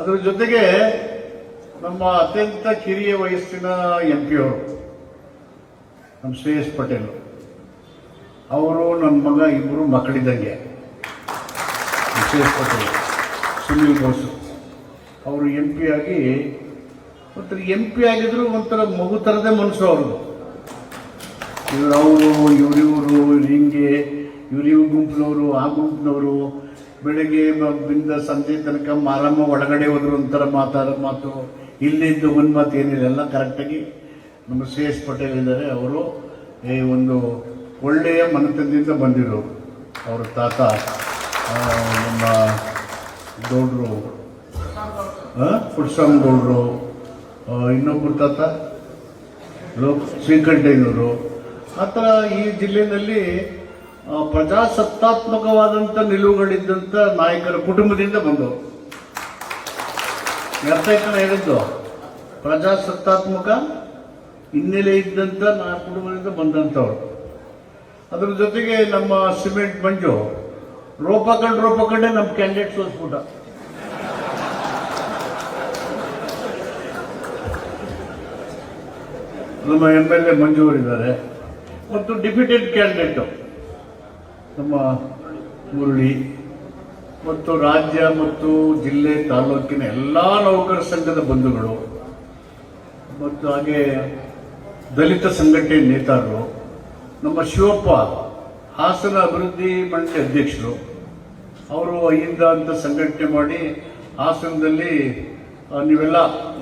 ಅದರ ಜೊತೆಗೆ ನಮ್ಮ ಅತ್ಯಂತ ಕಿರಿಯ ವಯಸ್ಸಿನ ಎಂ ಪಿ ಅವರು ನಮ್ಮ ಶ್ರೇಯಸ್ ಪಟೇಲ್. ಅವರು ನನ್ನ ಮಗ ಇಬ್ಬರು ಮಕ್ಕಳಿದ್ದಂಗೆ. ಶ್ರೇಯಸ್ ಪಟೇಲ್, ಸುನಿಲ್ ಬೋಸು. ಅವರು ಎಂ ಪಿ ಆಗಿ, ಒಂಥರ ಎಂ ಪಿ ಆಗಿದ್ರು ಒಂಥರ ಮಗು ಥರದೇ ಮನಸ್ಸು ಅವರು ಇವರು ಅವರು, ಇವ್ರಿವರು ಹಿಂಗೆ ಇವರಿವ್ರ ಇವ್ರ ಗುಂಪಿನವರು, ಆ ಗುಂಪಿನವರು ಬೆಳಗ್ಗೆ ಬಿಂದ ಸಂಜೆ ತನಕ ಮಾರಮ್ಮ ಒಳಗಡೆ ಹೋದ್ರು ಒಂಥರ ಮಾತಾಡೋ ಮಾತು. ಇಲ್ಲಿದ್ದು ಒಂದು ಮಾತು ಏನಿಲ್ಲ, ಎಲ್ಲ ಕರೆಕ್ಟಾಗಿ ನಮ್ಮ ಸಿ ಎಸ್ ಪಟೇಲ್ ಇದ್ದಾರೆ. ಅವರು ಈ ಒಂದು ಒಳ್ಳೆಯ ಮನೆತನದಿಂದ ಬಂದಿರೋರು. ಅವರ ತಾತ ನಮ್ಮ ಗೌಡ್ರು. ಪುಟ್ಸ್ವಾಮಿ ಗೌಡ್ರು. ಇನ್ನೊಬ್ಬರು ತಾತ? ಲೋಕ್ ಶ್ರೀಕಂಠಯ್ಯನವರು. ಆ ಥರ ಈ ಜಿಲ್ಲೆಯಲ್ಲಿ ಪ್ರಜಾಸತ್ತಾತ್ಮಕವಾದಂಥ ನಿಲುವುಗಳಿದ್ದಂಥ ನಾಯಕರ ಕುಟುಂಬದಿಂದ ಬಂದವರು. ಅರ್ಥ ಆಯ್ತು ನಾನು ಹೇಳಿದ್ದು? ಪ್ರಜಾಸತ್ತಾತ್ಮಕ ಹಿನ್ನೆಲೆ ಇದ್ದಂಥ ನಾ ಕುಟುಂಬದಿಂದ ಬಂದಂಥವ್ರು ಅದ್ರ ಜೊತೆಗೆ ನಮ್ಮ ಸಿಮೆಂಟ್ ಮಂಜು ರೋಪ ಕಂಡು ರೋಪ ಕಂಡೆ ನಮ್ಮ ಕ್ಯಾಂಡಿಡೇಟ್ ಸೋಸ್ಬಿಟ್ಟ ನಮ್ಮ ಎಂ ಎಲ್ ಎ ಮಂಜು ಅವರಿದ್ದಾರೆ. ಮತ್ತು ಡಿಪ್ಯೂಟೆಡ್ ಕ್ಯಾಂಡಿಡೇಟ್ ನಮ್ಮ ಮುರಳಿ ಮತ್ತು ರಾಜ್ಯ ಮತ್ತು ಜಿಲ್ಲೆ ತಾಲೂಕಿನ ಎಲ್ಲ ನೌಕರ ಸಂಘದ ಬಂಧುಗಳು ಮತ್ತು ಹಾಗೆ ದಲಿತ ಸಂಘಟನೆ ನೇತಾರರು, ನಮ್ಮ ಶಿವಪ್ಪ ಹಾಸನ ಅಭಿವೃದ್ಧಿ ಮಂಡಳಿ ಅಧ್ಯಕ್ಷರು, ಅವರು ಅಹಿಂದ ಅಂತ ಸಂಘಟನೆ ಮಾಡಿ ಹಾಸನದಲ್ಲಿ ನೀವೆಲ್ಲ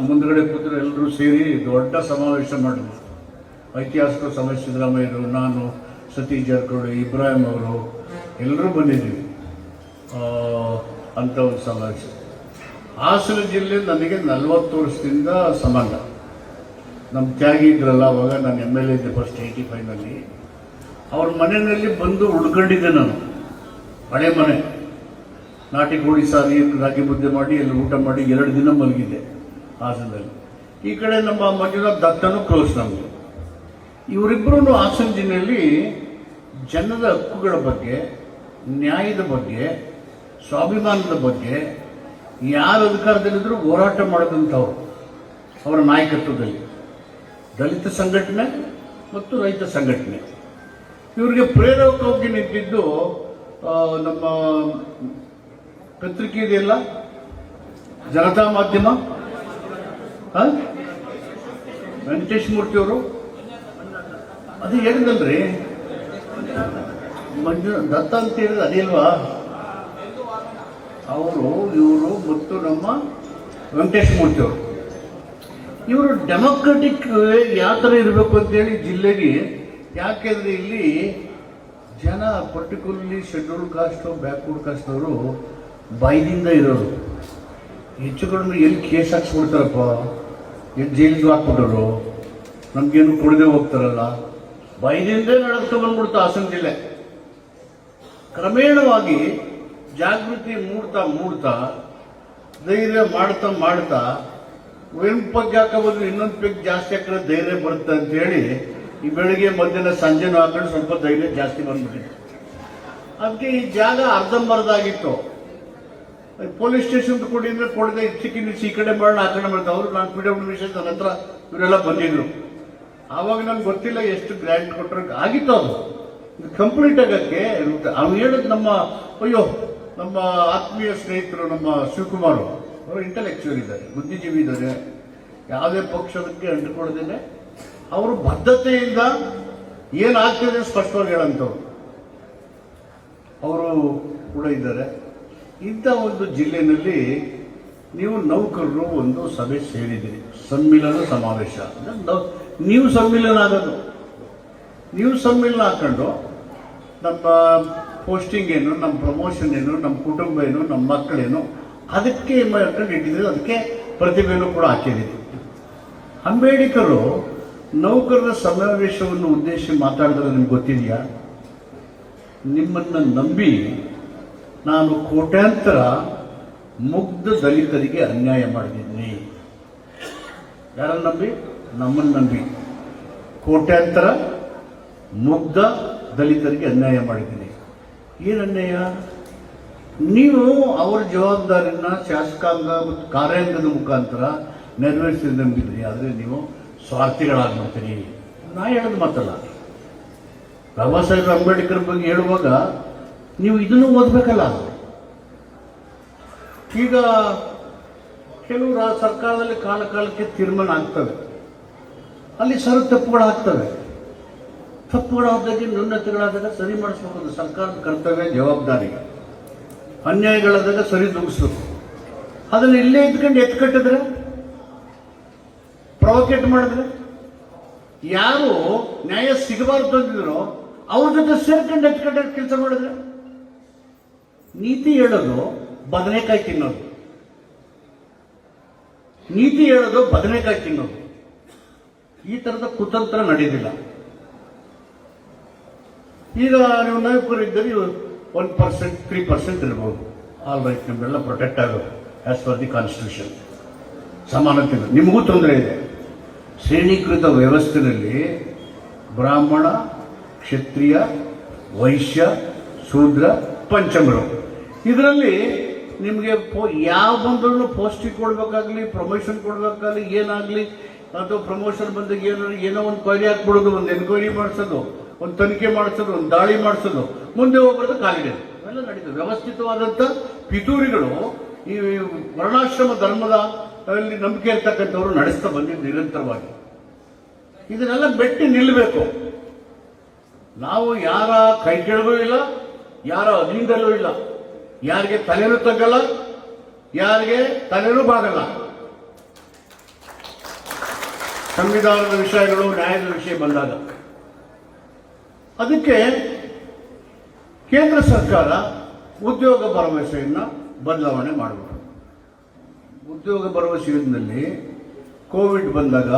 ಮುಂದುಗಡೆ ಕೂತರು ಎಲ್ಲರೂ ಸೇರಿ ದೊಡ್ಡ ಸಮಾವೇಶ ಮಾಡಿದ್ರು. ಐತಿಹಾಸಿಕ ಸಮಾವೇಶ ಸಿದ್ದರಾಮಯ್ಯರು, ನಾನು ಸತೀಶ್ ಜಾರಕಿಹೊಳಿ, ಇಬ್ರಾಹಿಂ ಅವರು ಎಲ್ಲರೂ ಬಂದಿದ್ದೀವಿ. ಅಂತ ಒಂದು ಸಮಾಜ ಹಾಸನ ಜಿಲ್ಲೆ ನನಗೆ ನಲ್ವತ್ತು ವರ್ಷದಿಂದ ಸಂಬಂಧ. ನಮ್ಮ ತ್ಯಾಗಿ ಇದ್ರಲ್ಲ ಅವಾಗ, ನಾನು ಎಂ ಎಲ್ ಎ ಇದ್ದೆ ಫಸ್ಟ್ ಏಯ್ಟಿ ಫೈವ್ನಲ್ಲಿ ಅವ್ರ ಮನೆಯಲ್ಲಿ ಬಂದು ಉಳ್ಕೊಂಡಿದ್ದೆ ನಾನು. ಹಳೆ ಮನೆ. ನಾಟಿ ಕೋಳಿ ಸಾರಿ ರಾಗಿ ಮುದ್ದೆ ಮಾಡಿ ಎಲ್ಲಿ ಊಟ ಮಾಡಿ ಎರಡು ದಿನ ಮಲಗಿದ್ದೆ ಹಾಸನದಲ್ಲಿ. ಈ ಕಡೆ ನಮ್ಮ ಮಂಜುನಾಥ್ ದತ್ತನೂ ಕ್ಲೋಸ್ ನಮಗೆ ಇವರಿಬ್ಬರೂ ಹಾಸನ ಜಿಲ್ಲೆಯಲ್ಲಿ ಜನರ ಹಕ್ಕುಗಳ ಬಗ್ಗೆ, ನ್ಯಾಯದ ಬಗ್ಗೆ, ಸ್ವಾಭಿಮಾನದ ಬಗ್ಗೆ ಯಾರು ಅಧಿಕಾರದಲ್ಲಿದ್ದರೂ ಹೋರಾಟ ಮಾಡಿದಂಥವ್ರು ಅವರ ನಾಯಕತ್ವದಲ್ಲಿ. ದಲಿತ ಸಂಘಟನೆ ಮತ್ತು ರೈತ ಸಂಘಟನೆ. ಇವರಿಗೆ ಪ್ರೇರಕವಾಗಿ ನಿಂತಿದ್ದು ನಮ್ಮ ಪತ್ರಿಕೆ ಇದೆಯಲ್ಲ? ಜನತಾ ಮಾಧ್ಯಮ? ವೆಂಕಟೇಶ್ ಮೂರ್ತಿಯವರು? ಅದು ಹೇಳಿದಲ್ರಿ ಮಂಜು ದತ್ತ ಅಂತ ಹೇಳಿದ್ರೆ ಅದಿಲ್ವಾ? ಅವರು, ಇವರು ಮತ್ತು ನಮ್ಮ ವೆಂಕಟೇಶ್ ಮೂರ್ತಿ ಅವರು. ಇವರು ಡೆಮೊಕ್ರೆಟಿಕ್ ಯಾವ ಥರ ಇರಬೇಕು ಅಂತೇಳಿ ಜಿಲ್ಲೆಗೆ, ಯಾಕೆಂದರೆ ಇಲ್ಲಿ ಜನ ಪರ್ಟಿಕ್ಯುಲರ್ಲಿ ಶೆಡ್ಯೂಲ್ ಕಾಸ್ಟು, ಬ್ಯಾಕ್ವರ್ಡ್ ಕಾಸ್ಟವರು ಬಾಯ್ದಿಂದ ಇರೋರು. ಹೆಚ್ಚು ಕಡಿಮೆ ಎಲ್ಲಿ ಕೇಸ್ ಹಾಕ್ಸ್ಬಿಡ್ತಾರಪ್ಪ? ಎಲ್ಲಿ ಜೈಲಿಗೆ ಹಾಕ್ಬಿಟ್ಟರು? ನಮಗೇನು ಕೊಡದೆ ಹೋಗ್ತಾರಲ್ಲ? ಬಾಯ್ದಿಂದೇ ನಡೆಸ್ಕೊಂಡು ಬಂದ್ಬಿಡ್ತು ಹಾಸನ ಜಿಲ್ಲೆ. ಕ್ರಮೇಣವಾಗಿ ಜಾಗೃತಿ ಮೂಡ್ತಾ ಮೂಡ್ತಾ, ಧೈರ್ಯ ಮಾಡ್ತಾ ಮಾಡ್ತಾ ಒಂದು ಪಗ್ಗೆ ಹಾಕೋಬಂದ್ರೆ ಇನ್ನೊಂದು ಪೆಗ್ ಜಾಸ್ತಿ ಹಾಕಿದ್ರೆ ಧೈರ್ಯ ಬರುತ್ತೆ ಅಂತ ಹೇಳಿ ಈ ಬೆಳಿಗ್ಗೆ ಮಧ್ಯಾಹ್ನ ಸಂಜೆನೂ ಹಾಕೊಂಡು ಸ್ವಲ್ಪ ಧೈರ್ಯ ಜಾಸ್ತಿ ಬಂದ್ಬಿಟ್ಟಿದೆ. ಅದಕ್ಕೆ ಈ ಜಾಗ ಅರ್ಧಂಬರ್ಧ ಆಗಿತ್ತು ಪೊಲೀಸ್ ಸ್ಟೇಷನ್ ಕೊಡಿ ಅಂದ್ರೆ ಕೊಡದೆ ಚಿಕ್ಕಿ ಈ ಕಡೆ ಮಾಡೋಣ, ಆ ಕಡೆ ಅವರು ನಾನು ಪಿ ಡಬ್ಲ್ಯೂ ಮಿಷನ್ ನನ್ನ ಹತ್ರ ಇವರೆಲ್ಲ ಬಂದಿದ್ರು. ಆವಾಗ ನನ್ಗೆ ಗೊತ್ತಿಲ್ಲ ಎಷ್ಟು ಗ್ರ್ಯಾಂಡ್ ಕೊಟ್ಟರೆ ಆಗಿತ್ತು ಅದು. ಕಂಪ್ಲೀಟ್ ಆಗಕ್ಕೆ ಅವ್ನು ಹೇಳಿದ್ ನಮ್ಮ, ಅಯ್ಯೋ, ನಮ್ಮ ಆತ್ಮೀಯ ಸ್ನೇಹಿತರು, ನಮ್ಮ ಶಿವಕುಮಾರ್ ಅವರು. ಇಂಟೆಲೆಕ್ಚುಯಲ್ ಇದ್ದಾರೆ, ಬುದ್ಧಿಜೀವಿ ಇದ್ದಾರೆ. ಯಾವುದೇ ಪಕ್ಷದಕ್ಕೆ ಅಂಟಿಕೊಳ್ಳದೇನೆ ಅವರು ಬದ್ಧತೆಯಿಂದ ಏನಾಗ್ತದೆ ಸ್ಪಷ್ಟವಾಗಿ ಹೇಳಂತವ್ರು. ಅವರು ಕೂಡ ಇದ್ದಾರೆ. ಇಂಥ ಒಂದು ಜಿಲ್ಲೆಯಲ್ಲಿ ನೀವು ನೌಕರರು ಒಂದು ಸಭೆ ಸೇರಿದ್ದೀರಿ. ಸಮ್ಮಿಲನ ಸಮಾವೇಶ. ನೀವು ಸಮ್ಮಿಲನ ಆಗೋದು ನೀವು ಸಮ್ಮಿಲನ ಹಾಕೊಂಡು ನಮ್ಮ ಪೋಸ್ಟಿಂಗ್ ಏನು, ನಮ್ಮ ಪ್ರಮೋಷನ್ ಏನು, ನಮ್ಮ ಕುಟುಂಬ ಏನು, ನಮ್ಮ ಮಕ್ಕಳೇನು ಅದಕ್ಕೆ ಇಟ್ಟಿದ್ದೀವಿ ಅದಕ್ಕೆ ಪ್ರತಿಭೆಯನ್ನು ಕೂಡ ಹಾಕಿದ್ದೀವಿ ಅಂಬೇಡ್ಕರು ನೌಕರರ ಸಮಾವೇಶವನ್ನು ಉದ್ದೇಶಿಸಿ ಮಾತಾಡಿದ್ರೆ ನಿಮ್ಗೆ ಗೊತ್ತಿದೆಯಾ? ನಿಮ್ಮನ್ನು ನಂಬಿ ನಾನು ಕೋಟ್ಯಾಂತರ ಮುಗ್ಧ ದಲಿತರಿಗೆ ಅನ್ಯಾಯ ಮಾಡಿದ್ದೀನಿ. ಯಾರನ್ನು ನಂಬಿ? ನಮ್ಮನ್ನು ನಂಬಿ ಕೋಟ್ಯಾಂತರ ಮುಗ್ಧ ದಲಿತರಿಗೆ ಅನ್ಯಾಯ ಮಾಡಿದ್ದೀನಿ. ಏನು ಅನ್ಯಾಯ? ನೀವು ಅವರ ಜವಾಬ್ದಾರಿನ ಶಾಸಕಾಂಗ ಮತ್ತು ಕಾರ್ಯಾಂಗದ ಮುಖಾಂತರ ನೆರವೇರಿಸಿದಂಗಿದ್ರಿ ಆದರೆ ನೀವು ಸ್ವಾರ್ಥಿಗಳಾಗ್ಬಿಡ್ತೀರಿ. ನಾ ಹೇಳೋದು ಮಾತಲ್ಲ. ಬಾಬಾ ಸಾಹೇಬ್ ಅಂಬೇಡ್ಕರ್ ಬಗ್ಗೆ ಹೇಳುವಾಗ ನೀವು ಇದನ್ನು ಓದಬೇಕಲ್ಲ. ಈಗ ಕೆಲವು ಸರ್ಕಾರದಲ್ಲಿ ಕಾಲ ಕಾಲಕ್ಕೆ ತೀರ್ಮಾನ ಆಗ್ತವೆ. ಅಲ್ಲಿ ಸರಿ ತಪ್ಪುಗಳು ಆಗ್ತವೆ. ತಪ್ಪುಗಳಾದಾಗ ನ್ಯೂನತೆಗಳಾದಾಗ ಸರಿ ಮಾಡಿಸ್ಬೇಕು ಸರ್ಕಾರದ ಕರ್ತವ್ಯ, ಜವಾಬ್ದಾರಿ. ಅನ್ಯಾಯಗಳಾದಾಗ ಸರಿ ದೂಗಿಸ್ಬೇಕು ಅದನ್ನು ಇಲ್ಲೇ ಇದ್ಕೊಂಡು ಎತ್ತು ಕಟ್ಟಿದ್ರೆ ಪ್ರೊವೊಕೇಟ್ ಮಾಡಿದ್ರೆ, ಯಾರು ನ್ಯಾಯ ಸಿಗಬಾರ್ದು ಅಂದಿದ್ರು, ಅವ್ರ ಜೊತೆ ಸೇರ್ಕೊಂಡು ಕಟ್ಟ ಕೆಲಸ ಮಾಡಿದ್ರೆ, ನೀತಿ ಹೇಳೋದು ಬದನೆಕಾಯಿ ತಿನ್ನೋದು. ನೀತಿ ಹೇಳೋದು ಬದನೆಕಾಯಿ ತಿನ್ನೋದು. ಈ ತರದ ಕುತಂತ್ರ ನಡೆದಿಲ್ಲ. ಈಗ ನೀವು ನಾಯಕರಿದ್ದರೆ ಒನ್ ಪರ್ಸೆಂಟ್ ತ್ರೀ ಪರ್ಸೆಂಟ್ ಇರ್ಬೋದು. ಆಲ್ ರೈಟ್ ನಿಮ್ಮೆಲ್ಲ ಪ್ರೊಟೆಕ್ಟ್ ಆಗೋದು ಆಸ್ ಪರ್ ದಿ ಕಾನ್ಸ್ಟಿಟ್ಯೂಷನ್ ಸಮಾನತೆ. ನಿಮಗೂ ತೊಂದರೆ ಇದೆ. ಶ್ರೇಣೀಕೃತ ವ್ಯವಸ್ಥೆಯಲ್ಲಿ ಬ್ರಾಹ್ಮಣ, ಕ್ಷತ್ರಿಯ, ವೈಶ್ಯ, ಶೂದ್ರ, ಪಂಚಮರು. ಇದರಲ್ಲಿ ನಿಮಗೆ ಯಾವ ಬಂದ್ರೂ ಪೋಸ್ಟಿಗೆ ಕೊಡ್ಬೇಕಾಗ್ಲಿ ಪ್ರಮೋಷನ್ ಕೊಡಬೇಕಾಗ್ಲಿ, ಏನಾಗ್ಲಿ ಅಥವಾ ಪ್ರಮೋಷನ್ ಬಂದಾಗ ಏನೋ ಏನೋ ಒಂದು ಕೊಯ್ಲಿ ಹಾಕ್ಬಿಡೋದು, ಒಂದು ಎನ್ಕ್ವೈರಿ ಮಾಡಿಸೋದು, ಒಂದು ತನಿಖೆ ಮಾಡಿಸೋದು, ಒಂದು ದಾಳಿ ಮಾಡಿಸೋದು. ಮುಂದೆ ಹೋಗೋದು ಕಾಲಿಡೆ ಎಲ್ಲ ನಡೀತದೆ. ವ್ಯವಸ್ಥಿತವಾದಂಥ ಪಿತೂರಿಗಳು ಈ ವರ್ಣಾಶ್ರಮ ಧರ್ಮದ ಅಲ್ಲಿ ನಂಬಿಕೆ ಇರ್ತಕ್ಕಂಥವ್ರು ನಡೆಸ್ತಾ ಬಂದಿದ್ದು ನಿರಂತರವಾಗಿ. ಇದನ್ನೆಲ್ಲ ಬೆಟ್ಟಿ ನಿಲ್ಲಬೇಕು ನಾವು ಯಾರ ಕೈ ಕೆಳಗೂ ಇಲ್ಲ, ಯಾರ ಅಧೀನದಲ್ಲೂ ಇಲ್ಲ. ಯಾರಿಗೆ ತಲೆನೂ ತಗ್ಗಲ್ಲ, ಯಾರಿಗೆ ತಲೆನೂ ಬಾಗಲ್ಲ. ಸಂವಿಧಾನದ ವಿಷಯಗಳು, ನ್ಯಾಯದ ವಿಷಯ ಬಂದಾಗ. ಅದಕ್ಕೆ ಕೇಂದ್ರ ಸರ್ಕಾರ ಉದ್ಯೋಗ ಭರವಸೆಯನ್ನು ಬದಲಾವಣೆ ಮಾಡಬೇಕು. ಉದ್ಯೋಗ ಭರವಸೆ ಯೋಜನೆಯಲ್ಲಿ ಕೋವಿಡ್ ಬಂದಾಗ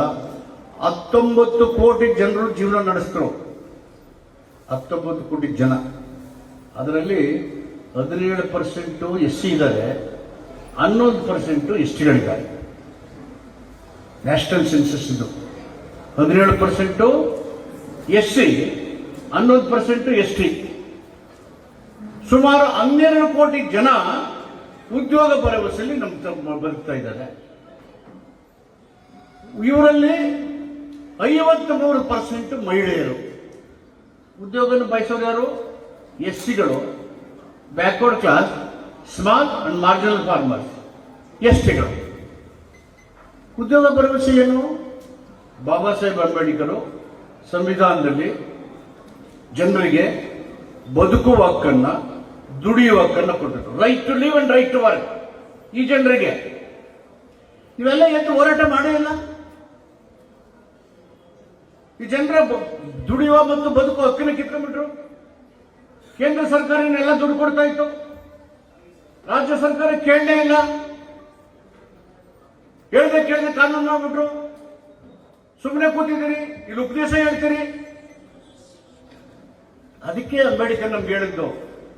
ಹತ್ತೊಂಬತ್ತು ಕೋಟಿ ಜನರು ಜೀವನ ನಡೆಸಿದ್ರು ಹತ್ತೊಂಬತ್ತು ಕೋಟಿ ಜನ. ಅದರಲ್ಲಿ ಹದಿನೇಳು ಪರ್ಸೆಂಟು ಎಸ್ ಸಿ ಇದ್ದಾರೆ. ಹನ್ನೊಂದು ಪರ್ಸೆಂಟು ಎಸ್ ಟಿಗಳಿದ್ದಾರೆ ನ್ಯಾಷನಲ್ ಸೆನ್ಸಸ್ ಇದು. ಹದಿನೇಳು ಪರ್ಸೆಂಟು ಎಸ್ ಸಿ ಹನ್ನೊಂದು ಪರ್ಸೆಂಟು ಎಸ್ ಟಿ ಸುಮಾರು ಹನ್ನೆರಡು ಕೋಟಿ ಜನ ಉದ್ಯೋಗ ಭರವಸೆಯಲ್ಲಿ ನಮ್ಮ ಬದುಕ್ತಾ ಇದ್ದಾರೆ. ಇವರಲ್ಲಿ ಐವತ್ತ್ ಮೂರು ಪರ್ಸೆಂಟ್ ಮಹಿಳೆಯರು. ಉದ್ಯೋಗನ ಬಯಸೋರು ಯಾರು? S ಸಿಗಳು backward class small and marginal farmers S ಟಿಗಳು ಉದ್ಯೋಗ ಭರವಸೆ ಏನು ಬಾಬಾ ಸಾಹೇಬ್ ಅಂಬೇಡ್ಕರು ಸಂವಿಧಾನದಲ್ಲಿ ಜನರಿಗೆ ಬದುಕುವ ಹಕ್ಕನ್ನ, ದುಡಿಯುವ ಹಕ್ಕನ್ನ ಕೊಟ್ಟರು right to live and right to work ಈ ಜನರಿಗೆ. ಇವೆಲ್ಲ ಎದ್ದು ಹೋರಾಟ ಮಾಡೇ ಇಲ್ಲ. ಈ ಜನರ ದುಡಿಯುವ ಮತ್ತು ಬದುಕುವ ಹಕ್ಕನ್ನ ಕಿತ್ಕೊಂಡ್ಬಿಟ್ರು. ಕೇಂದ್ರ ಸರ್ಕಾರ ಇನ್ನೆಲ್ಲ ದುಡ್ಡು ಕೊಡ್ತಾ ಇತ್ತು. ರಾಜ್ಯ ಸರ್ಕಾರ ಕೇಳಲೇ ಇಲ್ಲ. ಹೇಳ್ದೆ ಕೇಳ್ದೆ ಕಾನೂನು ಆಗ್ಬಿಟ್ರು ಸುಮ್ಮನೆ ಕೂತಿದ್ದೀರಿ ಇಲ್ಲಿ ಉಪದೇಶ ಹೇಳ್ತೀರಿ. ಅದಕ್ಕೆ ಅಂಬೇಡ್ಕರ್ ನಮ್ಗೆ ಹೇಳಿದ್ದು